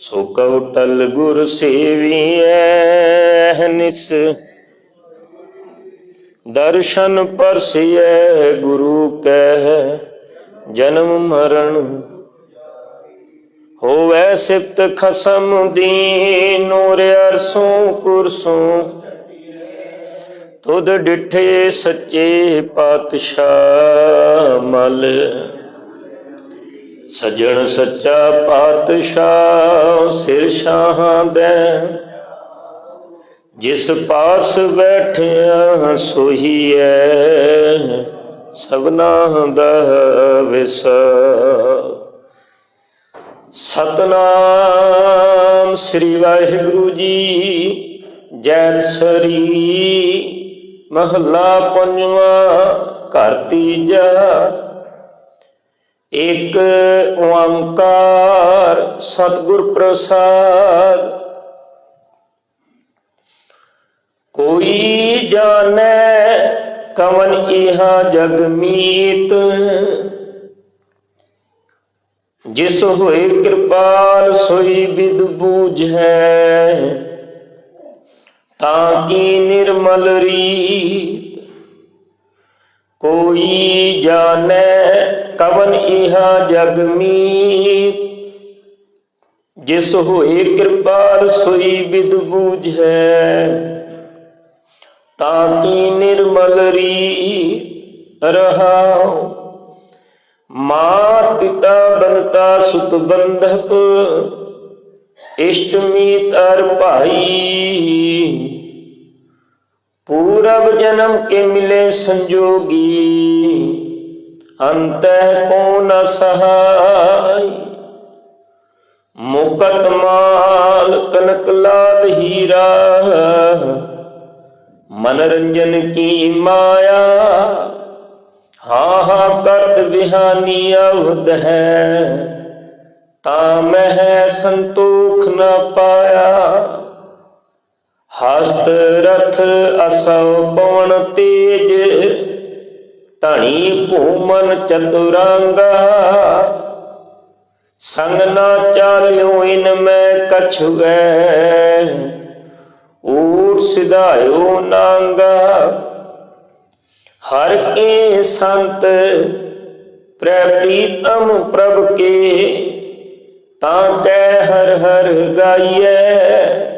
ਸੋ Q ਗੁਰ ਸੇਵੀਐ ਨਿਸ ਦਰਸ਼ਨ ਪਰਸਿਐ ਗੁਰੂ ਕੈ ਜਨਮ ਮਰਨ ਹੋਵੇ ਸਿਫਤ ਖਸਮ ਦੀ ਨੂਰ ਅਰਸੋਂ ਕੁਰਸੋਂ। ਤੁਧ ਡਿਠੇ ਸੱਚੇ ਪਾਤਸ਼ਾਹ ਮਲ। ਸਜਣ ਸੱਚਾ ਪਾਤਸ਼ਾਹ ਸਿਰ ਸ਼ਾਹਾਂ ਦੇ। ਜਿਸ ਪਾਸ ਬੈਠਿਆ ਸੋਹੀ ਸੋਹੀਐ, ਸਭਨਾ ਦਾ ਵਿਸ। ਸਤਨਾਮ ਸ੍ਰੀ ਵਾਹਿਗੁਰੂ ਜੀ, ਜੈ ਸਰੀ ਮਹੱਲਾ ਪੰਜਵਾਂ, ਘਰ ਤੀਜਾ ਇੱਕ ਓੰਕਾਰ ਸਤਿਗੁਰ ਪ੍ਰਸਾਦ। ਕੋਈ ਜਾਣੈ ਕਵਨ ਇਹਾ ਜਗ ਮੀਤ। ਜਿਸ ਹੋਏ ਕਿਰਪਾਲ ਸੋਈ ਬਿਦ ਬੂਝੈ ਤਾਂ ਕੀ ਨਿਰਮਲ ਰੀਤ ਕੋਈ ਜਾਣੈ ਕਵਨ ਇਹਾ ਜਗ ਮੀਤ। ਜਿਸ ਹੋਏ ਕਿਰਪਾਲ ਸੋਈ ਬਿਦ ਬੂਝੈ ਤਾਂ ਕੀ ਨਿਰਮਲ ਰੀ ਰਹਾਉ? ਮਾਤ ਪਿਤਾ ਬਨਤਾ ਸੁਤ ਬੰਧਪ ਇਸ਼ਟ ਮੀਤ ਅਰ ਭਾਈ। ਪੂਰਬ ਜਨਮ ਕੇ ਮਿਲੇ ਸੰਜੋਗੀ, ਅੰਤਹਿ ਕੋ ਨ ਸਹਾਈ। ਮੁਕਤ ਮਾਲ ਕਨਕ ਲਾਲ ਹੀਰਾ, ਮਨਰੰਜਨ ਕੀ ਮਾਇਆ ਹਾਂ ਹਾਂ ਕਰਤ ਵਿਹਾਨੀ ਅਵਧ ਹੈ। ਤਾਂ ਮਹਿ ਸੰਤੋਖ ਨ ਪਾਇਆ। ਹਸਤ ਰਥ ਅਸਵ ਪਵਨ ਤੇਜ, ਧਣੀ ਭੂਮਨ ਚਤੁਰੰਗਾ। ਸੰਗ ਨਾ ਚਾਲਿਓ ਇਨ ਮੈਂ ਕਛੁਐ ਊਟ ਸਿਧਾਇਓ ਨਾਂਗਾ। ਹਰ ਕੇ ਸੰਤ ਪ੍ਰੈ ਪ੍ਰੀਤਮ ਪ੍ਰਭ ਕੇ, ਤਾਂ ਕੈ ਹਰ ਹਰ ਗਾਈਐ।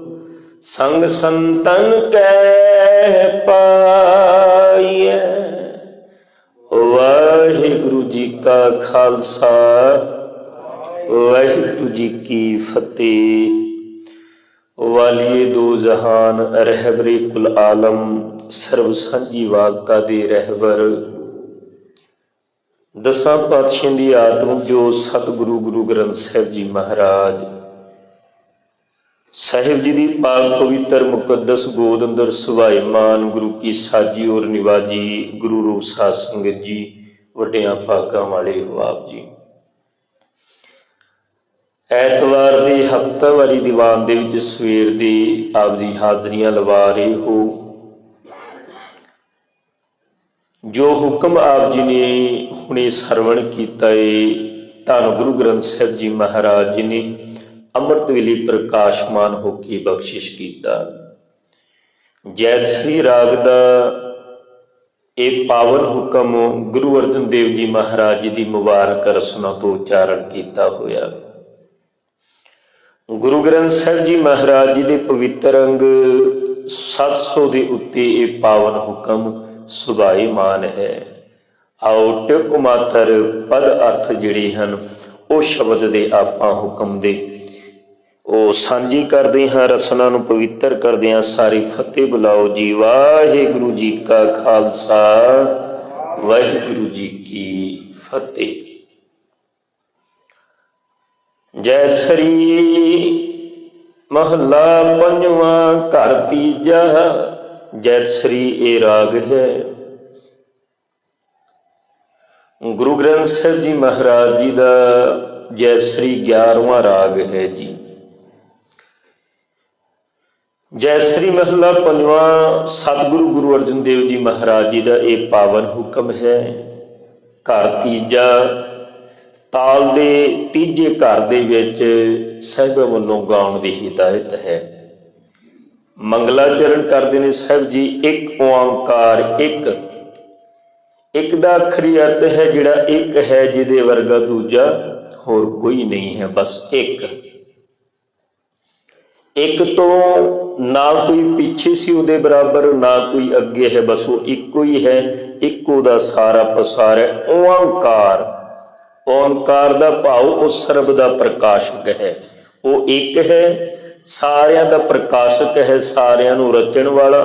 ਸੰਗ ਸੰਤਨ ਕੈ ਪਾਈਐ। ਵਾਹਿਗੁਰੂ ਜੀ ਕਾ ਖਾਲਸਾ, ਵਾਹਿਗੁਰੂ ਜੀ ਕੀ ਫਤਿਹ। ਵਾਲੀਏ ਦੋ ਜਹਾਨ ਰਹਿਬਰੇ ਕੁਲ ਆਲਮ, ਸਰਬ ਸਾਂਝੀ ਵਾਗਤਾ ਦੇ ਰਹਿਬਰ। ਦਸਾਂ ਪਾਤਸ਼ਾਹਾਂ ਦੀ ਆਤਮ ਜੋ ਸਤਿਗੁਰੂ ਗੁਰੂ ਗ੍ਰੰਥ ਸਾਹਿਬ ਜੀ ਮਹਾਰਾਜ ਸਾਹਿਬ ਜੀ ਦੀ ਪਾਕ ਪਵਿੱਤਰ ਮੁਕੱਦਸ ਗੋਦ ਅੰਦਰ ਸੁਭਾਈਮਾਨ ਗੁਰੂ ਕੀ ਸਾਜੀ ਔਰ ਨਿਵਾਜੀ ਗੁਰੂ ਰੂਪ ਸਾਧ ਸੰਗਤ ਜੀ, ਵੱਡਿਆਂ ਭਾਗਾਂ ਵਾਲੇ ਹੋ ਆਪ ਜੀ। ਐਤਵਾਰ ਦੀ ਹਫਤਾਵਾਰੀ ਦੀਵਾਨ ਦੇ ਵਿੱਚ ਸਵੇਰ ਦੀ ਆਪ ਦੀ ਹਾਜ਼ਰੀਆਂ ਲਵਾ ਰਹੇ ਹੋ। ਜੋ ਹੁਕਮ ਆਪ ਜੀ ਨੇ ਹੁਣੇ ਸਰਵਣ ਕੀਤਾ ਏ, ਧੰਨ ਗੁਰੂ ਗ੍ਰੰਥ ਸਾਹਿਬ ਜੀ ਮਹਾਰਾਜ ਜੀ ਨੇ ਅੰਮ੍ਰਿਤ ਵੇਲੇ ਪ੍ਰਕਾਸ਼ਮਾਨ ਹੋ ਕੇ ਬਖਸ਼ਿਸ਼ ਕੀਤਾ। ਜੈਤ ਰਾਗ ਦਾ ਇਹ ਪਾਵਨ ਹੁਕਮ ਗੁਰੂ ਅਰਜਨ ਦੇਵ ਜੀ ਮਹਾਰਾਜ ਜੀ ਦੀ ਮੁਬਾਰਕ ਰਸਨਾ ਤੋਂ ਉਚਾਰਨ ਕੀਤਾ ਹੋਇਆ। ਗੁਰੂ ਗ੍ਰੰਥ ਸਾਹਿਬ ਜੀ ਮਹਾਰਾਜ ਜੀ ਦੇ ਪਵਿੱਤਰ ਅੰਗ 700 ਦੇ ਉੱਤੇ ਇਹ ਪਾਵਨ ਹੁਕਮ ਸੁਭਾਈਮਾਨ ਹੈ। ਆਓ ਟਿਪ ਮਾਤਰ ਪਦ ਅਰਥ ਜਿਹੜੇ ਹਨ, ਉਹ ਸ਼ਬਦ ਦੇ ਆਪਾਂ ਹੁਕਮ ਦੇ ਉਹ ਸਾਂਝੀ ਕਰਦੇ ਹਾਂ, ਰਸਨਾ ਨੂੰ ਪਵਿੱਤਰ ਕਰਦੇ ਹਾਂ। ਸਾਰੀ ਫਤਿਹ ਬੁਲਾਓ ਜੀ। ਵਾਹਿਗੁਰੂ ਜੀ ਕਾ ਖਾਲਸਾ। ਵਾਹਿਗੁਰੂ ਜੀ ਕੀ ਫਤਿਹ। ਜੈ ਸ੍ਰੀ ਮਹੱਲਾ ਪੰਜਵਾਂ ਘਰ ਤੀਜਾ। ਜੈਤ ਸ੍ਰੀ ਇਹ ਰਾਗ ਹੈ। ਗੁਰੂ ਗ੍ਰੰਥ ਸਾਹਿਬ ਜੀ ਮਹਾਰਾਜ ਜੀ ਦਾ ਜੈਤ ਸ੍ਰੀ 11ਵਾਂ ਰਾਗ ਹੈ ਜੀ। ਜੈ ਸ੍ਰੀ ਮਹੱਲਾ ਪੰਜਵਾਂ ਸਤਿਗੁਰੂ ਗੁਰੂ ਅਰਜਨ ਦੇਵ ਜੀ ਮਹਾਰਾਜ ਜੀ ਦਾ ਇਹ ਪਾਵਨ ਹੁਕਮ ਹੈ। ਘਰ ਤੀਜਾ, ਤਾਲ ਦੇ ਤੀਜੇ ਘਰ ਦੇ ਵਿੱਚ ਸਾਹਿਬ ਵੱਲੋਂ ਗਾਉਣ ਦੀ ਹਿਦਾਇਤ ਹੈ। ਮੰਗਲਾਚਰਨ ਕਰਦੇ ਨੇ ਸਾਹਿਬ ਜੀ, ਇੱਕ ਓੰਕਾਰ, ਇੱਕ। ਇੱਕ ਦਾ ਅਖਰੀ ਅਰਥ ਹੈ ਜਿਹੜਾ ਇੱਕ ਹੈ ਜਿਹਦੇ ਵਰਗਾ ਦੂਜਾ ਹੋਰ ਕੋਈ ਨਹੀਂ ਹੈ, ਬਸ ਇੱਕ। ਇੱਕ ਤੋਂ ਨਾ ਕੋਈ ਪਿੱਛੇ ਸੀ ਉਹਦੇ ਬਰਾਬਰ, ਨਾ ਕੋਈ ਅੱਗੇ ਹੈ, ਬਸ ਉਹ ਇੱਕੋ ਹੀ ਹੈ, ਇੱਕੋ ਦਾ ਸਾਰਾ ਪਸਾਰ ਹੈ। ਓੰਕਾਰ ਓੰਕਾਰ ਦਾ ਭਾਵ ਉਹ ਸਰਬ ਦਾ ਪ੍ਰਕਾਸ਼ਕ ਹੈ। ਉਹ ਇੱਕ ਹੈ, ਸਾਰਿਆਂ ਦਾ ਪ੍ਰਕਾਸ਼ਕ ਹੈ, ਸਾਰਿਆਂ ਨੂੰ ਰਚਣ ਵਾਲਾ,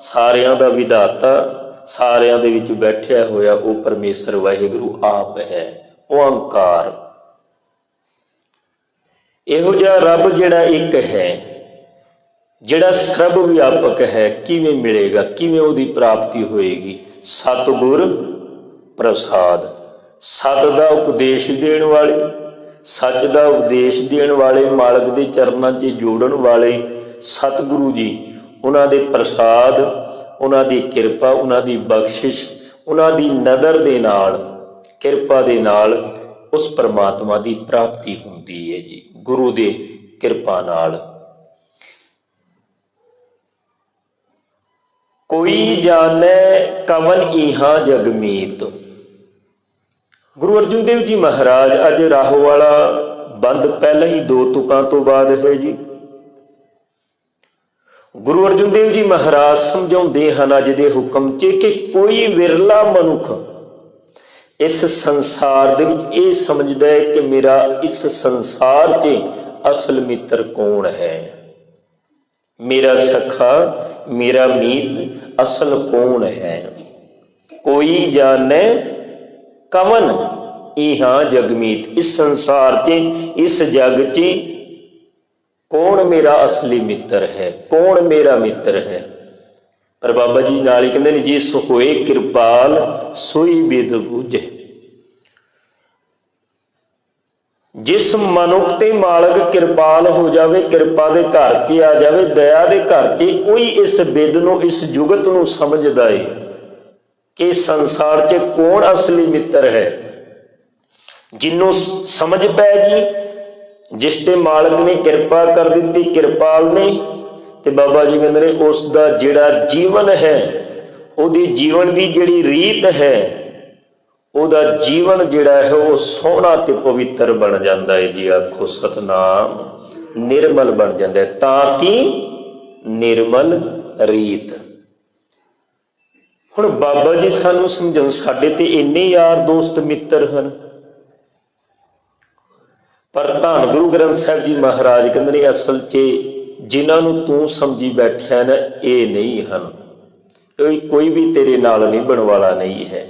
ਸਾਰਿਆਂ ਦਾ ਵਿਧਾਤਾ, ਸਾਰਿਆਂ ਦੇ ਵਿੱਚ ਬੈਠਿਆ ਹੋਇਆ ਉਹ ਪਰਮੇਸ਼ਰ ਵਾਹਿਗੁਰੂ ਆਪ ਹੈ। ਓੰਕਾਰ ਇਹੋ ਜਿਹਾ ਰੱਬ ਜਿਹੜਾ ਇੱਕ ਹੈ, ਜਿਹੜਾ ਸਰਬ ਵਿਆਪਕ ਹੈ, ਕਿਵੇਂ ਮਿਲੇਗਾ, ਕਿਵੇਂ ਉਹਦੀ ਪ੍ਰਾਪਤੀ ਹੋਏਗੀ? ਸਤਿਗੁਰ ਪ੍ਰਸਾਦ। ਸਤ ਦਾ ਉਪਦੇਸ਼ ਦੇਣ ਵਾਲੇ, ਸੱਚ ਦਾ ਉਪਦੇਸ਼ ਦੇਣ ਵਾਲੇ ਮਾਲਕ ਦੇ ਚਰਨਾਂ 'ਚ ਜੋੜਨ ਵਾਲੇ ਸਤਿਗੁਰੂ ਜੀ, ਉਹਨਾਂ ਦੇ ਪ੍ਰਸਾਦ, ਉਹਨਾਂ ਦੀ ਕਿਰਪਾ, ਉਹਨਾਂ ਦੀ ਬਖਸ਼ਿਸ਼, ਉਹਨਾਂ ਦੀ ਨਦਰ ਦੇ ਨਾਲ, ਕਿਰਪਾ ਦੇ ਨਾਲ ਉਸ ਪਰਮਾਤਮਾ ਦੀ ਪ੍ਰਾਪਤੀ ਹੁੰਦੀ ਹੈ ਜੀ। ਗੁਰੂ ਦੇ ਕਿਰਪਾ ਨਾਲ। ਕੋਈ ਜਾਣੈ ਕਵਨ ਇਹਾ ਜਗਮੀਤ ਗੁਰੂ ਅਰਜਨ ਦੇਵ ਜੀ ਮਹਾਰਾਜ, ਅੱਜ ਰਾਹੋ ਵਾਲਾ ਬੰਦ ਪਹਿਲਾਂ ਹੀ ਦੋ ਤੁਕਾਂ ਤੋਂ ਬਾਅਦ ਹੈ ਜੀ। ਗੁਰੂ ਅਰਜਨ ਦੇਵ ਜੀ ਮਹਾਰਾਜ ਸਮਝਾਉਂਦੇ ਹਨ ਅੱਜ ਦੇ ਹੁਕਮ 'ਚ ਕਿ ਕੋਈ ਵਿਰਲਾ ਮਨੁੱਖ ਇਸ ਸੰਸਾਰ ਦੇ ਵਿੱਚ ਇਹ ਸਮਝਦਾ ਹੈ ਕਿ ਮੇਰਾ ਇਸ ਸੰਸਾਰ 'ਤੇ ਅਸਲ ਮਿੱਤਰ ਕੌਣ ਹੈ? ਮੇਰਾ ਸਖਾ, ਮੇਰਾ ਮੀਤ ਅਸਲ ਕੌਣ ਹੈ? ਕੋਈ ਜਾਣੈ? ਕਵਨ? ਇਹਾ ਜਗਮੀਤ ਇਸ ਸੰਸਾਰ 'ਚ ਇਸ ਜਗ 'ਚ ਕੌਣ ਮੇਰਾ ਅਸਲੀ ਮਿੱਤਰ ਹੈ? ਕੌਣ ਮੇਰਾ ਮਿੱਤਰ ਹੈ? ਪਰ ਬਾਬਾ ਜੀ ਨਾਲ ਹੀ ਕਹਿੰਦੇ ਨੇ ਜਿਸ ਹੋਏ ਕਿਰਪਾਲ, ਸੋਈ ਬਿਦ ਬੁਝੇ। ਜਿਸ ਮਨੁੱਖ ਤੇ ਮਾਲਕ ਕਿਰਪਾਲ ਹੋ ਜਾਵੇ, ਕਿਰਪਾ ਦੇ ਘਰ 'ਚ ਆ ਜਾਵੇ, ਦਇਆ ਦੇ ਘਰ 'ਚ ਕੋਈ ਇਸ ਬਿਦ ਨੂੰ, ਇਸ ਜੁਗਤ ਨੂੰ ਸਮਝਦਾ ਏ ਕਿ ਸੰਸਾਰ 'ਚ ਕੌਣ ਅਸਲੀ ਮਿੱਤਰ ਹੈ। ਜਿੰਨੂੰ ਸਮਝ ਪੈ ਗਈ, ਜਿਸ ਤੇ ਮਾਲਕ ਨੇ ਕਿਰਪਾ ਕਰ ਦਿੱਤੀ, ਕਿਰਪਾਲ ਨੇ ਤੇ ਬਾਬਾ ਜੀ ਕਹਿੰਦੇ ਨੇ ਉਸ ਦਾ ਜਿਹੜਾ ਜੀਵਨ ਹੈ, ਉਹਦੀ ਜੀਵਨ ਦੀ ਜਿਹੜੀ ਰੀਤ ਹੈ, ਉਹਦਾ ਜੀਵਨ ਜਿਹੜਾ ਹੈ, ਉਹ ਸੋਹਣਾ ਤੇ ਪਵਿੱਤਰ ਬਣ ਜਾਂਦਾ ਹੈ ਜੀ। ਆਖੋ, ਸਤਨਾਮ ਨਿਰਮਲ ਬਣ ਜਾਂਦਾ ਹੈ। ਤਾਂ ਕਿ? ਨਿਰਮਲ ਰੀਤ। ਹੁਣ ਬਾਬਾ ਜੀ ਸਾਨੂੰ ਸਮਝਾਉਣ, ਸਾਡੇ ਤੇ ਇੰਨੇ ਯਾਰ ਦੋਸਤ ਮਿੱਤਰ ਹਨ। ਪਰ ਧੰਨ ਗੁਰੂ ਗ੍ਰੰਥ ਸਾਹਿਬ ਜੀ ਮਹਾਰਾਜ ਕਹਿੰਦੇ ਨੇ, ਅਸਲ 'ਚ ਜਿਨ੍ਹਾਂ ਨੂੰ ਤੂੰ ਸਮਝੀ ਬੈਠਿਆ ਨਾ, ਇਹ ਨਹੀਂ ਹਨ। ਕੋਈ ਕੋਈ ਵੀ ਤੇਰੇ ਨਾਲ ਨਹੀਂ ਬਣ ਵਾਲਾ ਨਹੀਂ ਹੈ।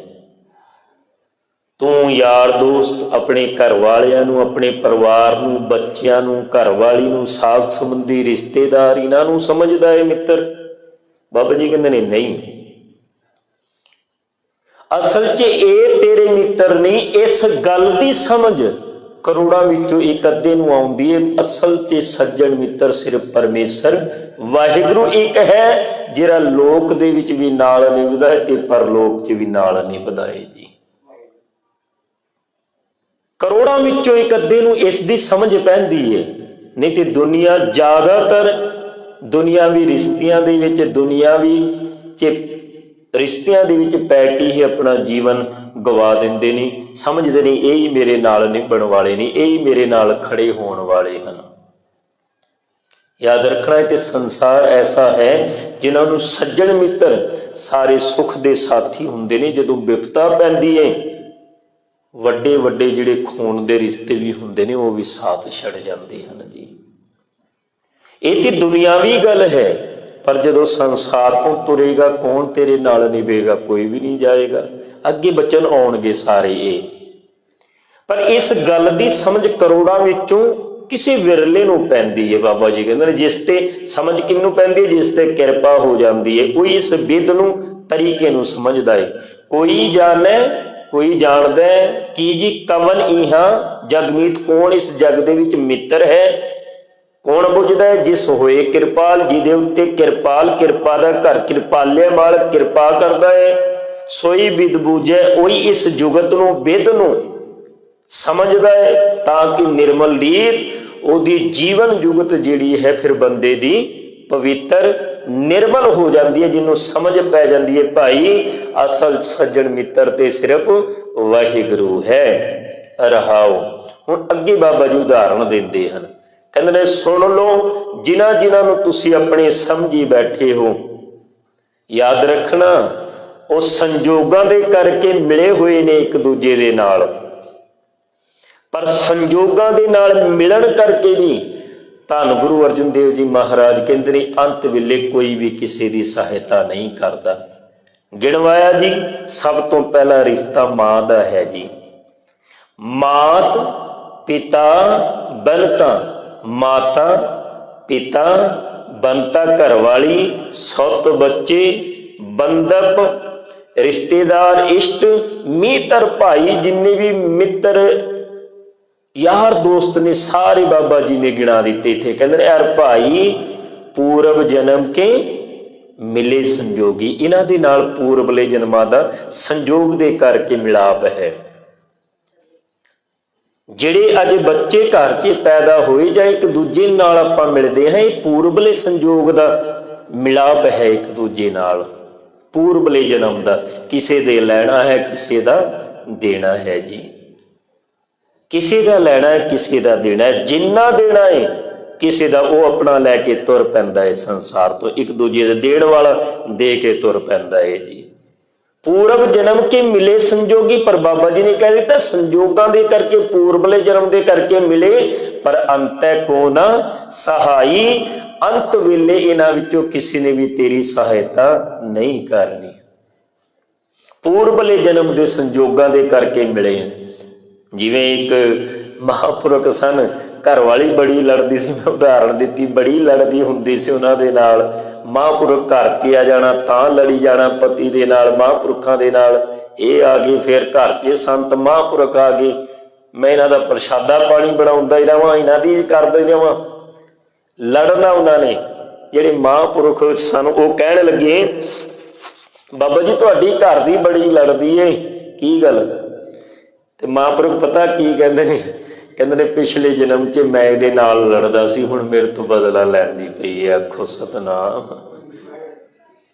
ਤੂੰ ਯਾਰ ਦੋਸਤ ਆਪਣੇ ਘਰ ਵਾਲਿਆਂ ਨੂੰ, ਆਪਣੇ ਪਰਿਵਾਰ ਨੂੰ, ਬੱਚਿਆਂ ਨੂੰ, ਘਰ ਵਾਲੀ ਨੂੰ ਸਾਥ ਸੰਬੰਧੀ ਰਿਸ਼ਤੇਦਾਰ ਇਹਨਾਂ ਨੂੰ ਸਮਝਦਾ ਹੈ ਮਿੱਤਰ? ਬਾਬਾ ਜੀ ਕਹਿੰਦੇ ਨੇ, ਨਹੀਂ। ਅਸਲ 'ਚ ਇਹ ਤੇਰੇ ਮਿੱਤਰ ਨਹੀਂ ਇਸ ਗੱਲ ਦੀ ਸਮਝ ਕਰੋੜਾਂ ਵਿੱਚੋਂ ਇੱਕ ਅੱਧੇ ਨੂੰ ਆਉਂਦੀ ਹੈ ਅਸਲ 'ਚ ਸੱਜਣ ਮਿੱਤਰ ਸਿਰਫ ਪਰਮੇਸ਼ਰ। ਵਾਹਿਗੁਰੂ ਇੱਕ ਹੈ, ਜਿਹੜਾ ਲੋਕ ਦੇ ਵਿੱਚ ਵੀ ਨਾਲ ਨਿਭਦਾ ਹੈ ਤੇ ਪਰਲੋਕ 'ਚ ਵੀ ਨਾਲ ਨਿਭਦਾ ਹੈ ਜੀ। ਕਰੋੜਾਂ ਵਿੱਚੋਂ ਇੱਕ ਅੱਧੇ ਨੂੰ ਇਸ ਦੀ ਸਮਝ ਪੈਂਦੀ ਹੈ ਨਹੀਂ ਤੇ ਦੁਨੀਆ ਜ਼ਿਆਦਾਤਰ ਦੁਨਿਆਵੀ ਰਿਸ਼ਤਿਆਂ ਦੇ ਵਿੱਚ ਦੁਨਿਆਵੀ ਚ ਰਿਸ਼ਤਿਆਂ ਦੇ ਵਿੱਚ ਪੈ ਕੇ ਹੀ ਆਪਣਾ ਜੀਵਨ ਗਵਾ ਦਿੰਦੇ ਨੇ, ਸਮਝਦੇ ਨੇ, ਇਹ ਹੀ ਮੇਰੇ ਨਾਲ ਨਿਭਣ ਵਾਲੇ ਨੇ, ਇਹ ਹੀ ਮੇਰੇ ਨਾਲ ਖੜੇ ਹੋਣ ਵਾਲੇ ਹਨ। ਯਾਦ ਰੱਖਣਾ ਹੈ ਤੇ ਸੰਸਾਰ ਐਸਾ ਹੈ, ਜਿਨ੍ਹਾਂ ਨੂੰ ਸੱਜਣ ਮਿੱਤਰ ਸਾਰੇ ਸੁੱਖ ਦੇ ਸਾਥੀ ਹੁੰਦੇ ਨੇ, ਜਦੋਂ ਵਿਪਤਾ ਪੈਂਦੀ ਏ, ਵੱਡੇ ਵੱਡੇ ਜਿਹੜੇ ਖੂਨ ਦੇ ਰਿਸ਼ਤੇ ਵੀ ਹੁੰਦੇ ਨੇ, ਉਹ ਵੀ ਸਾਥ ਛੱਡ ਜਾਂਦੇ ਹਨ ਜੀ। ਇਹ ਤੇ ਦੁਨਿਆਵੀ ਗੱਲ ਹੈ, ਪਰ ਜਦੋਂ ਸੰਸਾਰ ਤੋਂ ਤੁਰੇਗਾ, ਕੌਣ ਤੇਰੇ ਨਾਲ ਨਿਭੇਗਾ, ਕੋਈ ਵੀ ਨਹੀਂ ਜਾਏਗਾ। ਅੱਗੇ ਬਚਨ ਆਉਣਗੇ ਸਾਰੇ ਇਹ। ਪਰ ਇਸ ਗੱਲ ਦੀ ਸਮਝ ਕਰੋੜਾਂ ਵਿੱਚੋਂ ਕਿਸੇ ਵਿਰਲੇ ਨੂੰ ਪੈਂਦੀ ਹੈ ਬਾਬਾ ਜੀ। ਕਹਿੰਦੇ ਨੇ, ਜਿਸ ਤੇ ਸਮਝ ਕਿੰਨੂੰ ਪੈਂਦੀ ਹੈ? ਜਿਸ ਤੇ ਕਿਰਪਾ ਹੋ ਜਾਂਦੀ ਹੈ। ਕੋਈ ਇਸ ਵਿਦ ਨੂੰ ਤਰੀਕੇ ਨੂੰ ਸਮਝਦਾ ਹੈ। ਕੋਈ ਜਾਣੈ, ਕੋਈ ਜਾਣਦਾ ਕੀ ਜੀ ਕਵਨ ਇਹਾਂ ਜਗਮੀਤ ਕੌਣ ਇਸ ਜਗ ਦੇ ਵਿੱਚ ਮਿੱਤਰ ਹੈ? ਕੌਣ ਬੁੱਝਦਾ ਹੈ? ਜਿਸ ਹੋਏ ਕਿਰਪਾਲ, ਜਿਹਦੇ ਉੱਤੇ ਕਿਰਪਾਲ ਕਿਰਪਾ ਦਾ ਘਰ ਕਿਰਪਾਲੇ ਮਾਲਕ ਕਿਰਪਾ ਕਰਦਾ ਹੈ। ਸੋਈ ਵਿਦ ਬੂਝੈ, ਉਹੀ ਇਸ ਜੁਗਤ ਨੂੰ ਵਿਦ ਨੂੰ ਸਮਝਦਾ ਹੈ ਤਾਂ ਕਿ ਨਿਰਮਲ ਰੀਤ ਉਹਦੀ ਜੀਵਨ ਜੁਗਤ ਜਿਹੜੀ ਹੈ ਫਿਰ ਬੰਦੇ ਦੀ ਪਵਿੱਤਰ, ਨਿਰਮਲ ਹੋ ਜਾਂਦੀ ਹੈ, ਜਿਹਨੂੰ ਸਮਝ ਪੈ ਜਾਂਦੀ ਹੈ, ਭਾਈ ਅਸਲ ਸੱਜਣ ਮਿੱਤਰ ਤੇ ਸਿਰਫ ਵਾਹਿਗੁਰੂ ਹੈ। ਰਹਾਓ। ਹੁਣ ਅੱਗੇ ਬਾਬਾ ਜੀ ਉਦਾਹਰਣ ਦਿੰਦੇ ਹਨ। ਕਹਿੰਦੇ ਨੇ, ਸੁਣ ਲਓ ਜਿਨ੍ਹਾਂ ਜਿਨ੍ਹਾਂ ਨੂੰ ਤੁਸੀਂ ਆਪਣੇ ਸਮਝੀ ਬੈਠੇ ਹੋ, ਯਾਦ ਰੱਖਣਾ ਉਹ ਸੰਜੋਗਾਂ ਦੇ ਕਰਕੇ ਮਿਲੇ ਹੋਏ ਨੇ ਇੱਕ ਦੂਜੇ ਦੇ ਨਾਲ। ਪਰ ਸੰਜੋਗਾਂ ਦੇ ਨਾਲ ਮਿਲਣ ਕਰਕੇ ਵੀ ਧੰਨ ਗੁਰੂ ਅਰਜਨ ਦੇਵ ਜੀ ਮਹਾਰਾਜ ਕਹਿੰਦੇ ਨੇ, ਅੰਤ ਵੇਲੇ ਕੋਈ ਵੀ ਕਿਸੇ ਦੀ ਸਹਾਇਤਾ ਨਹੀਂ ਕਰਦਾ। ਗਿਣਵਾਇਆ ਜੀ, ਸਭ ਤੋਂ ਪਹਿਲਾ ਰਿਸ਼ਤਾ ਮਾਂ ਦਾ ਹੈ ਜੀ। ਮਾਤ ਪਿਤਾ ਬਨਤਾ, ਮਾਤਾ ਪਿਤਾ ਬੰਤਾ ਘਰਵਾਲੀ, ਸੱਤ ਬੱਚੇ ਬੰਦਪ ਰਿਸ਼ਤੇਦਾਰ, ਇਸ਼ਟ, ਮੀਤਰ ਭਾਈ ਜਿੰਨੇ ਵੀ ਮਿੱਤਰ, ਯਾਰ ਦੋਸਤ ਨੇ ਸਾਰੇ ਬਾਬਾ ਜੀ ਨੇ ਗਿਣਾ ਦਿੱਤੇ ਇੱਥੇ। ਕਹਿੰਦੇ ਨੇ, ਯਾਰ ਭਾਈ, ਪੂਰਬ ਜਨਮ ਕੇ ਮਿਲੇ ਸੰਜੋਗੀ। ਇਹਨਾਂ ਦੇ ਨਾਲ ਪੂਰਬਲੇ ਜਨਮਾਂ ਦਾ ਸੰਜੋਗ ਦੇ ਕਰਕੇ ਮਿਲਾਪ ਹੈ। ਜਿਹੜੇ ਅੱਜ ਬੱਚੇ ਘਰ 'ਚ ਪੈਦਾ ਹੋਏ ਜਾਂ ਇੱਕ ਦੂਜੇ ਨਾਲ ਆਪਾਂ ਮਿਲਦੇ ਹਾਂ, ਇਹ ਪੂਰਬਲੇ ਸੰਜੋਗ ਦਾ ਮਿਲਾਪ ਹੈ ਇੱਕ ਦੂਜੇ ਨਾਲ। ਪੂਰਬਲੇ ਜਨਮ ਦਾ, ਕਿਸੇ ਦੇ ਲੈਣਾ ਹੈ, ਕਿਸੇ ਦਾ ਦੇਣਾ ਹੈ ਜੀ। ਕਿਸੇ ਦਾ ਲੈਣਾ ਹੈ, ਕਿਸੇ ਦਾ ਦੇਣਾ ਹੈ, ਜਿੰਨਾ ਦੇਣਾ ਹੈ, ਕਿਸੇ ਦਾ ਉਹ ਆਪਣਾ ਲੈ ਕੇ ਤੁਰ ਪੈਂਦਾ ਹੈ ਸੰਸਾਰ ਤੋਂ, ਇੱਕ ਦੂਜੇ ਦੇ ਦੇਣ ਵਾਲਾ ਦੇ ਕੇ ਤੁਰ ਪੈਂਦਾ ਹੈ ਜੀ। ਪੂਰਬ ਜਨਮ ਕੇ ਮਿਲੇ ਸੰਜੋਗੀ, ਪਰ ਬਾਬਾ ਜੀ ਨੇ ਕਹਿ ਦਿੱਤਾ, ਸੰਜੋਗਾਂ ਦੇ ਕਰਕੇ, ਪੂਰਬਲੇ ਜਨਮ ਦੇ ਕਰਕੇ ਮਿਲੇ, ਪਰ ਅੰਤੈ ਕੋ ਨਾ ਸਹਾਈ। ਅੰਤ ਵੇਲੇ ਇਹਨਾਂ ਵਿੱਚੋਂ ਕਿਸੇ ਨੇ ਵੀ ਤੇਰੀ ਸਹਾਇਤਾ ਨਹੀਂ ਕਰਨੀ। ਪੂਰਬਲੇ ਜਨਮ ਦੇ ਸੰਜੋਗਾਂ ਦੇ ਕਰਕੇ ਮਿਲੇ। ਜਿਵੇਂ ਇੱਕ ਮਹਾਪੁਰਖ ਸਨ ਘਰ ਵਾਲੀ ਬੜੀ ਲੜਦੀ ਸੀ, ਮੈਂ ਉਦਾਹਰਣ ਦਿੱਤੀ, ਬੜੀ ਲੜਦੀ ਹੁੰਦੀ ਸੀ ਉਹਨਾਂ ਦੇ ਨਾਲ। ਮਹਾਪੁਰਖ ਘਰ 'ਚ ਆ ਜਾਣਾ, ਤਾਂ ਲੜੀ ਜਾਣਾ ਪਤੀ ਦੇ ਨਾਲ, ਮਹਾਂਪੁਰਖਾਂ ਦੇ ਨਾਲ। ਇਹ ਆ ਗਏ ਫਿਰ ਘਰ 'ਚ ਸੰਤ ਮਹਾਪੁਰਖ ਆ ਗਏ। ਮੈਂ ਇਹਨਾਂ ਦਾ ਪ੍ਰਸ਼ਾਦਾ ਪਾਣੀ ਬਣਾਉਂਦਾ ਹੀ ਰਵਾਂ ਇਹਨਾਂ ਦੀ ਕਰਦਾ ਹੀ ਰਵਾਂ ਲੜਨਾ ਉਹਨਾਂ ਨੇ, ਜਿਹੜੇ ਮਹਾਪੁਰਖ ਸਨ, ਉਹ ਕਹਿਣ ਲੱਗੇ, ਬਾਬਾ ਜੀ, ਤੁਹਾਡੀ ਘਰ ਦੀ ਬੜੀ ਲੜਦੀ ਏ, ਕੀ ਗੱਲ? ਤੇ ਮਹਾਂਪੁਰਖ ਪਤਾ ਕੀ ਕਹਿੰਦੇ ਨੇ? ਕਹਿੰਦੇ ਨੇ, ਪਿਛਲੇ ਜਨਮ 'ਚ ਮੈਂ ਇਹਦੇ ਨਾਲ ਲੜਦਾ ਸੀ, ਹੁਣ ਮੇਰੇ ਤੋਂ ਬਦਲਾ ਲੈਂਦੀ ਪਈ ਹੈ, ਆਖੋ ਸਤਨਾਮ।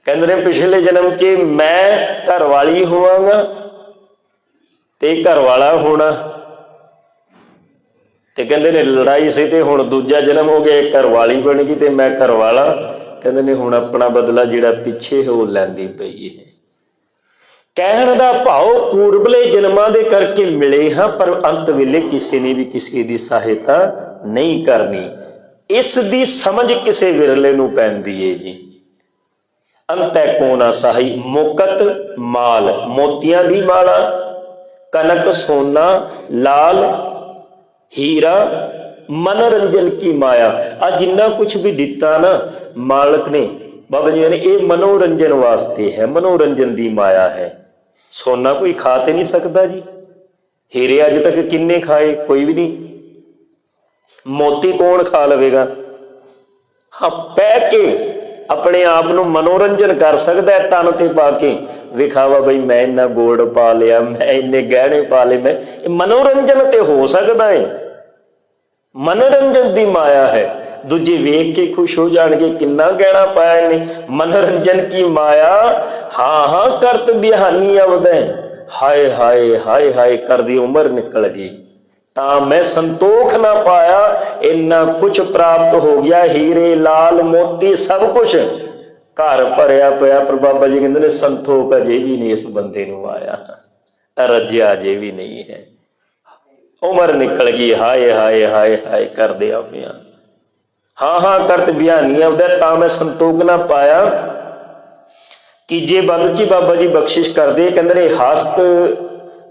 ਕਹਿੰਦੇ ਨੇ, ਪਿਛਲੇ ਜਨਮ 'ਚ ਮੈਂ ਘਰ ਵਾਲੀ ਹੋਵਾਂਗਾ ਤੇ ਘਰ ਵਾਲਾ ਹੋਣਾ। ਤੇ ਕਹਿੰਦੇ ਨੇ, ਲੜਾਈ ਸੀ ਤੇ ਹੁਣ ਦੂਜਾ ਜਨਮ ਹੋ ਗਿਆ, ਇਹ ਘਰ ਵਾਲੀ ਬਣ ਗਈ ਤੇ ਮੈਂ ਘਰ ਵਾਲਾ ਕਹਿੰਦੇ ਨੇ, ਹੁਣ ਆਪਣਾ ਬਦਲਾ ਜਿਹੜਾ ਪਿੱਛੇ ਹੈ ਉਹ ਲੈਂਦੀ ਪਈ ਹੈ। ਕਹਿਣ ਦਾ ਭਾਵ ਪੂਰਬਲੇ ਜਨਮਾਂ ਦੇ ਕਰਕੇ ਮਿਲੇ ਹਾਂ, ਪਰ ਅੰਤ ਵੇਲੇ ਕਿਸੇ ਨੇ ਵੀ ਕਿਸੇ ਦੀ ਸਹਾਇਤਾ ਨਹੀਂ ਕਰਨੀ। ਇਸ ਦੀ ਸਮਝ ਕਿਸੇ ਵਿਰਲੇ ਨੂੰ ਪੈਂਦੀ ਏ ਜੀ। ਅੰਤੈ ਕੋਨਾ ਸਹਾਈ ਮੁਕਤ ਮਾਲ, ਮੋਤੀਆਂ ਦੀ ਮਾਲਾ ਕਨਕ ਸੋਨਾ, ਲਾਲ, ਹੀਰਾ, ਮਨੋਰੰਜਨ ਕੀ ਮਾਇਆ। ਆ ਜਿੰਨਾ ਕੁਝ ਵੀ ਦਿੱਤਾ ਨਾ ਮਾਲਕ ਨੇ, ਬਾਬਾ ਜੀ ਨੇ, ਇਹ ਮਨੋਰੰਜਨ ਵਾਸਤੇ ਹੈ, ਮਨੋਰੰਜਨ ਦੀ ਮਾਇਆ ਹੈ। ਸੋਨਾ ਕੋਈ ਖਾ ਤੇ ਨਹੀਂ ਸਕਦਾ ਜੀ। ਹੀਰੇ ਅੱਜ ਤੱਕ ਕਿੰਨੇ ਖਾਏ, ਕੋਈ ਵੀ ਨਹੀਂ। ਮੋਤੀ ਕੌਣ ਖਾ ਲਵੇਗਾ? ਹਾਂ ਪੈ ਕੇ ਆਪਣੇ ਆਪ ਨੂੰ ਮਨੋਰੰਜਨ ਕਰ ਸਕਦਾ ਹੈ ਤਨ ਤੇ ਪਾ ਕੇ। ਵਿਖਾਵਾ ਬਈ, ਮੈਂ ਇੰਨਾ ਗੋਲਡ ਪਾ ਲਿਆ, ਮੈਂ ਇੰਨੇ ਗਹਿਣੇ ਪਾ ਲਏ, ਮੈਂ ਇਹ ਮਨੋਰੰਜਨ ਤੇ ਹੋ ਸਕਦਾ ਹੈ। ਮਨੋਰੰਜਨ ਦੀ ਮਾਇਆ ਹੈ। ਦੂਜੇ ਵੇਖ ਕੇ ਖੁਸ਼ ਹੋ ਜਾਣਗੇ, ਕਿੰਨਾ ਗਹਿਣਾ ਪਾਇਆ ਨੇ ਮਨੋਰੰਜਨ ਕੀ ਮਾਇਆ? ਹਾਂ ਹਾਂ, ਕਰਤ ਬਿਹਾਨੀ ਅਵਦੈ ਹਾਏ ਹਾਏ ਹਾਏ ਹਾਏ ਕਰਦੀ ਉਮਰ ਨਿਕਲ ਗਈ। ਤਾਂ ਮੈਂ ਸੰਤੋਖ ਨਾ ਪਾਇਆ, ਇੰਨਾ ਕੁਝ ਪ੍ਰਾਪਤ ਹੋ ਗਿਆ, ਹੀਰੇ, ਲਾਲ, ਮੋਤੀ, ਸਭ ਕੁਝ ਘਰ ਭਰਿਆ ਪਿਆ, ਪਰ ਬਾਬਾ ਜੀ ਕਹਿੰਦੇ ਨੇ ਸੰਤੋਖ ਅਜੇ ਵੀ ਨਹੀਂ ਇਸ ਬੰਦੇ ਨੂੰ ਆਇਆ। ਰੱਜਿਆ ਅਜੇ ਵੀ ਨਹੀਂ ਹੈ। ਉਮਰ ਨਿਕਲ ਗਈ, ਹਾਏ ਹਾਏ ਹਾਏ ਹਾਏ ਕਰਦੇ ਆ ਪਿਆ ਹਾਂ ਹਾਂ, ਕਰਤ ਬਿਆਨੀ ਉਹਦਾ ਤਾਂ ਮੈਂ ਸੰਤੋਖ ਨਾ ਪਾਇਆ ਤੀਜੇ ਬੰਦ ਚ ਹੀ ਬਾਬਾ ਜੀ ਬਖਸ਼ਿਸ਼ ਕਰਦੇ, ਕਹਿੰਦੇ ਨੇ, ਹਸਤ,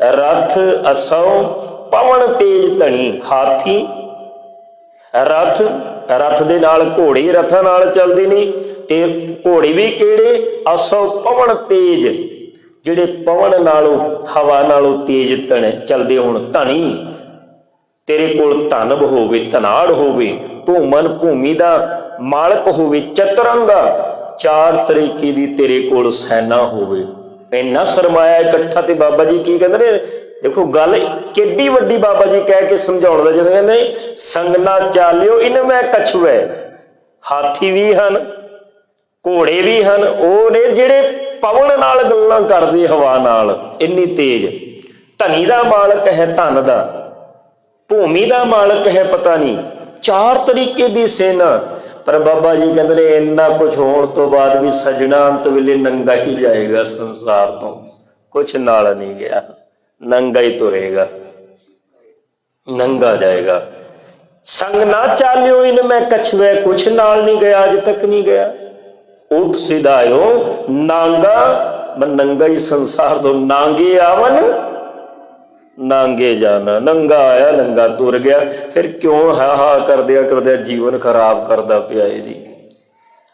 ਰਥ, ਅਸਉ, ਪਵਨ, ਤੇਜ, ਧਣੀ, ਹਾਥੀ। ਰਥ ਰਥ ਦੇ ਨਾਲ ਘੋੜੇ, ਰਥਾਂ ਨਾਲ ਚੱਲਦੇ ਨੇ, ਤੇ ਘੋੜੇ ਵੀ ਕਿਹੜੇ? ਅਸੋ ਪਵਨ, ਤੇਜ। ਜਿਹੜੇ ਪਵਨ ਨਾਲੋਂ, ਹਵਾ ਨਾਲੋਂ ਤੇਜ਼ ਤਣ ਚੱਲਦੇ ਹੋਣ ਧਣੀ, ਤੇਰੇ ਕੋਲ ਧਨ ਹੋਵੇ, ਧਨਾੜ ਹੋਵੇ ਭੂਮਨ ਭੂਮੀ ਦਾ ਮਾਲਕ ਹੋਵੇ, ਚਤਰੰਗਾ ਚਾਰ ਤਰੀਕੇ ਦੀ ਤੇਰੇ ਕੋਲ ਸੈਨਾ ਹੋਵੇ। ਇੰਨਾ ਸਰਮਾਇਆ ਇਕੱਠਾ ਤੇ ਬਾਬਾ ਜੀ ਕੀ ਕਹਿੰਦੇ ਨੇ? ਦੇਖੋ, ਗੱਲ ਕਿੱਡੀ ਵੱਡੀ ਬਾਬਾ ਜੀ ਕਹਿ ਕੇ ਸਮਝਾਉਣ ਦਾ ਜਦੋਂ ਕਹਿੰਦੇ ਸੰਗ ਚਾਲਿਓ, ਇਨ ਮੈਂ ਕਛਵੇ ਹਾਥੀ ਵੀ ਹਨ, ਘੋੜੇ ਵੀ ਹਨ, ਉਹ ਨੇ ਜਿਹੜੇ ਪਵਨ ਨਾਲ ਗੱਲਾਂ ਕਰਦੇ, ਹਵਾ ਨਾਲ, ਇੰਨੀ ਤੇਜ਼। ਧਨੀ ਦਾ ਮਾਲਕ ਹੈ, ਧਨ ਦਾ। ਭੂਮੀ ਦਾ ਮਾਲਕ ਹੈ, ਪਤਾ ਨਹੀਂ। ਚਾਰ ਤਰੀਕੇ ਦੀ ਸੇਨਾ। ਪਰ ਬਾਬਾ ਜੀ ਕਹਿੰਦੇ ਨੇ, ਇੰਨਾ ਕੁਝ ਹੋਣ ਤੋਂ ਬਾਅਦ ਵੀ ਸਜਣਾ ਅੰਤ ਵੇਲੇ ਨੰਗਾ ਹੀ ਜਾਏਗਾ ਸੰਸਾਰ ਤੋਂ। ਕੁਝ ਨਾਲ ਨਹੀਂ ਗਿਆ। ਨੰਗਾ ਹੀ ਤੁਰੇਗਾ। ਨੰਗਾ ਜਾਏਗਾ। ਸੰਗ ਨਾ ਚਾਲਿਓ ਇਨ ਮੈਂ ਕਛਵੇ, ਕੁਛ ਨਾਲ ਨਹੀਂ ਗਿਆ, ਅੱਜ ਤੱਕ ਨਹੀਂ ਗਿਆ। ਉਠ ਸਿਧਾਇਓ, ਨਾਂਗਾ, ਮੈਂ ਨੰਗਾ ਹੀ ਸੰਸਾਰ ਤੋਂ ਨਾਂਗੇ ਆਵਨ। ਨਾਂਗੇ ਜਾਣਾ ਨੰਗਾ ਆਇਆ, ਨੰਗਾ ਤੁਰ ਗਿਆ। ਫਿਰ ਕਿਉਂ ਹਾ ਹਾ ਕਰਦਿਆ ਕਰਦਿਆ ਜੀਵਨ ਖਰਾਬ ਕਰਦਾ ਪਿਆ ਏ ਜੀ?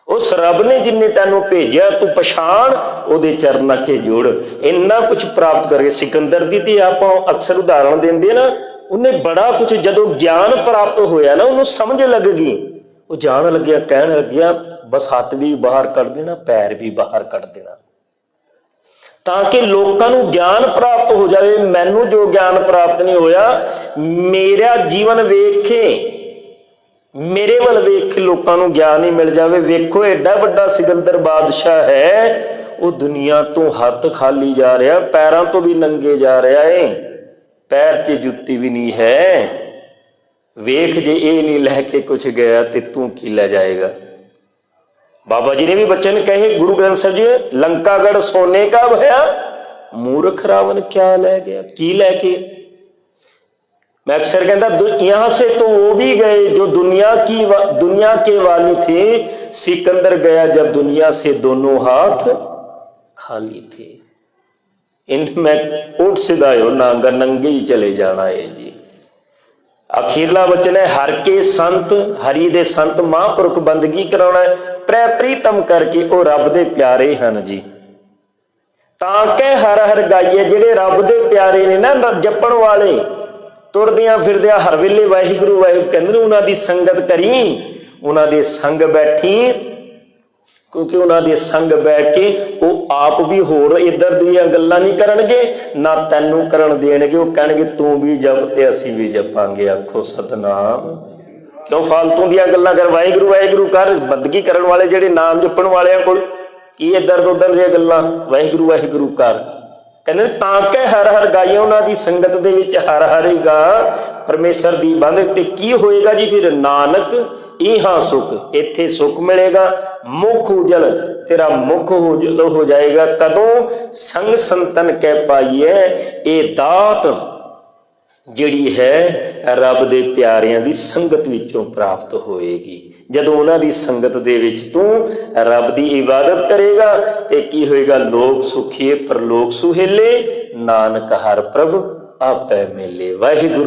ਉਸ ਰੱਬ ਨੇ ਜਿੰਨੇ ਤੈਨੂੰ ਭੇਜਿਆ, ਤੂੰ ਪਛਾਣ, ਉਹਦੇ ਚਰਨਾਂ 'ਚ ਜੁੜ। ਇੰਨਾ ਕੁਝ ਪ੍ਰਾਪਤ ਕਰਕੇ ਸਿਕੰਦਰ ਦੀ ਤੇ ਆਪਾਂ ਅਕਸਰ ਉਦਾਹਰਣ ਦਿੰਦੇ ਨਾ, ਉਹਨੇ ਬੜਾ ਕੁਝ ਜਦੋਂ ਗਿਆਨ ਪ੍ਰਾਪਤ ਹੋਇਆ ਨਾ, ਉਹਨੂੰ ਸਮਝ ਲੱਗ ਗਈ। ਉਹ ਜਾਣ ਲੱਗਿਆ, ਕਹਿਣ ਲੱਗਿਆ, ਬਸ ਹੱਥ ਵੀ ਬਾਹਰ ਕੱਢ ਦੇਣਾ, ਪੈਰ ਵੀ ਬਾਹਰ ਕੱਢ ਦੇਣਾ। ਤਾਂ ਕਿ ਲੋਕਾਂ ਨੂੰ ਗਿਆਨ ਪ੍ਰਾਪਤ ਹੋ ਜਾਵੇ। ਮੈਨੂੰ ਜੋ ਗਿਆਨ ਪ੍ਰਾਪਤ ਨਹੀਂ ਹੋਇਆ, ਮੇਰਾ ਜੀਵਨ ਵੇਖੇ, ਮੇਰੇ ਵੱਲ ਵੇਖ ਕੇ ਲੋਕਾਂ ਨੂੰ ਗਿਆਨ ਹੀ ਮਿਲ ਜਾਵੇ। ਵੇਖੋ, ਐਡਾ ਵੱਡਾ ਸਿਕੰਦਰ ਬਾਦਸ਼ਾਹ ਹੈ, ਉਹ ਦੁਨੀਆ ਤੋਂ ਹੱਥ ਖਾਲੀ ਜਾ ਰਿਹਾ, ਪੈਰਾਂ ਤੋਂ ਵੀ ਨੰਗੇ ਜਾ ਰਿਹਾ ਏ, ਪੈਰ 'ਚ ਜੁੱਤੀ ਵੀ ਨਹੀਂ ਹੈ। ਵੇਖ ਜੇ ਇਹ ਨਹੀਂ ਲੈ ਕੇ ਕੁਝ ਗਿਆ ਤੇ ਤੂੰ ਕੀ ਲੈ ਜਾਏਗਾ? ਬਾਬਾ ਜੀ ਨੇ ਵੀ ਬਚਨ ਕਹੇ ਗੁਰੂ ਗ੍ਰੰਥ ਸਾਹਿਬ ਜੀ ਲੰਕਾਗੜ ਸੋਨੇ ਕਾ ਭਇਆ ਮੂਰਖ ਰਾਵਣ ਕਿਆ ਲੈ ਗਿਆ ਕੀ ਲੈ ਕੇ मैं अक्सर कहता दु- यहाँ से तो वो भी गए जो दुनिया की वा- दुनिया के वाले थे सिकंदर गया जब दुनिया से दोनों हाथ खाली थे इनमें उठ सिधायो नांगा नंगे ही चले जाना है जी ਅਖੀਰਲਾ ਵਚਨ ਹੈ, ਹਰ ਕੇ ਸੰਤ, ਹਰੀ ਦੇ ਸੰਤ ਮਹਾਂਪੁਰਖ ਬੰਦਗੀ ਕਰਾਉਣਾ ਪ੍ਰੈ ਪ੍ਰੀਤਮ ਕਰਕੇ ਉਹ ਰੱਬ ਦੇ ਪਿਆਰੇ ਹਨ ਜੀ। ਤਾਂ ਕਿ ਹਰ ਹਰ ਗਾਈਏ, ਜਿਹੜੇ ਰੱਬ ਦੇ ਪਿਆਰੇ ਨੇ, ਨਾ ਜਪਣ ਵਾਲੇ, ਤੁਰਦਿਆਂ ਫਿਰਦਿਆਂ ਹਰ ਵੇਲੇ ਵਾਹਿਗੁਰੂ ਵਾਹਿਗੁਰੂ ਕਹਿੰਦੇ ਨੇ, ਉਹਨਾਂ ਦੀ ਸੰਗਤ ਕਰੀ, ਉਹਨਾਂ ਦੇ ਸੰਗ ਬੈਠੀ ਕਿਉਂਕਿ ਉਹਨਾਂ ਦੇ ਸੰਗ ਬੈਠ ਕੇ ਉਹ ਆਪ ਵੀ ਹੋਰ ਇਧਰ ਦੀਆਂ ਗੱਲਾਂ ਨਹੀਂ ਕਰਨਗੇ, ਨਾ ਤੈਨੂੰ ਕਰਨ ਦੇਣਗੇ, ਉਹ ਕਹਿਣਗੇ, ਤੂੰ ਵੀ ਜਪ ਤੇ ਅਸੀਂ ਵੀ ਜਪਾਂਗੇ। ਆਖੋ, ਸਤਨਾਮ। ਕਿਉਂ ਫਾਲਤੂ ਦੀਆਂ ਗੱਲਾਂ ਕਰ? ਵਾਹਿਗੁਰੂ ਵਾਹਿਗੁਰੂ ਕਰ, ਬੰਦਗੀ ਕਰਨ ਵਾਲੇ ਜਿਹੜੇ ਨਾਮ ਜਪਣ ਵਾਲਿਆਂ ਕੋਲ ਕੀ ਇਧਰ ਉਧਰ ਦੀਆਂ ਗੱਲਾਂ? ਵਾਹਿਗੁਰੂ ਵਾਹਿਗੁਰੂ ਕਰ। ਕਹਿੰਦੇ ਤਾਂ ਕਿ ਹਰ ਹਰ ਗਾਈਆਂ, ਉਹਨਾਂ ਦੀ ਸੰਗਤ ਦੇ ਵਿੱਚ ਹਰ ਹਰੇਗਾ ਪਰਮੇਸ਼ਰ ਦੀ ਬੰਦ ਤੇ ਕੀ ਹੋਏਗਾ ਜੀ? ਫਿਰ ਨਾਨਕ ਇਹਾਂ ਸੁਖ, ਇੱਥੇ ਸੁਖ ਮਿਲੇਗਾ, ਮੁਖ ਉਜਲ, ਤੇਰਾ ਮੁਖ ਉਜਲ ਹੋ ਜਾਏਗਾ। ਕਦੋਂ? ਸੰਗ ਸੰਤਨ ਕਹਿ ਪਾਈਏ ਇਹ ਦਾਤ ਜਿਹੜੀ ਹੈ, ਰੱਬ ਦੇ ਪਿਆਰਿਆਂ ਦੀ ਸੰਗਤ ਵਿੱਚੋਂ ਪ੍ਰਾਪਤ ਹੋਏਗੀ। ਜਦੋਂ ਉਹਨਾਂ ਦੀ ਸੰਗਤ ਦੇ ਵਿੱਚ ਤੂੰ ਰੱਬ ਦੀ ਇਬਾਦਤ ਕਰੇਗਾ, ਤੇ ਕੀ ਹੋਏਗਾ? ਲੋਕ ਸੁਖੀਏ, ਪਰਲੋਕ ਸੁਹੇਲੇ। ਨਾਨਕ ਹਰ ਪ੍ਰਭ ਆਪੇ ਮਿਲੇ। ਵਾਹਿਗੁਰੂ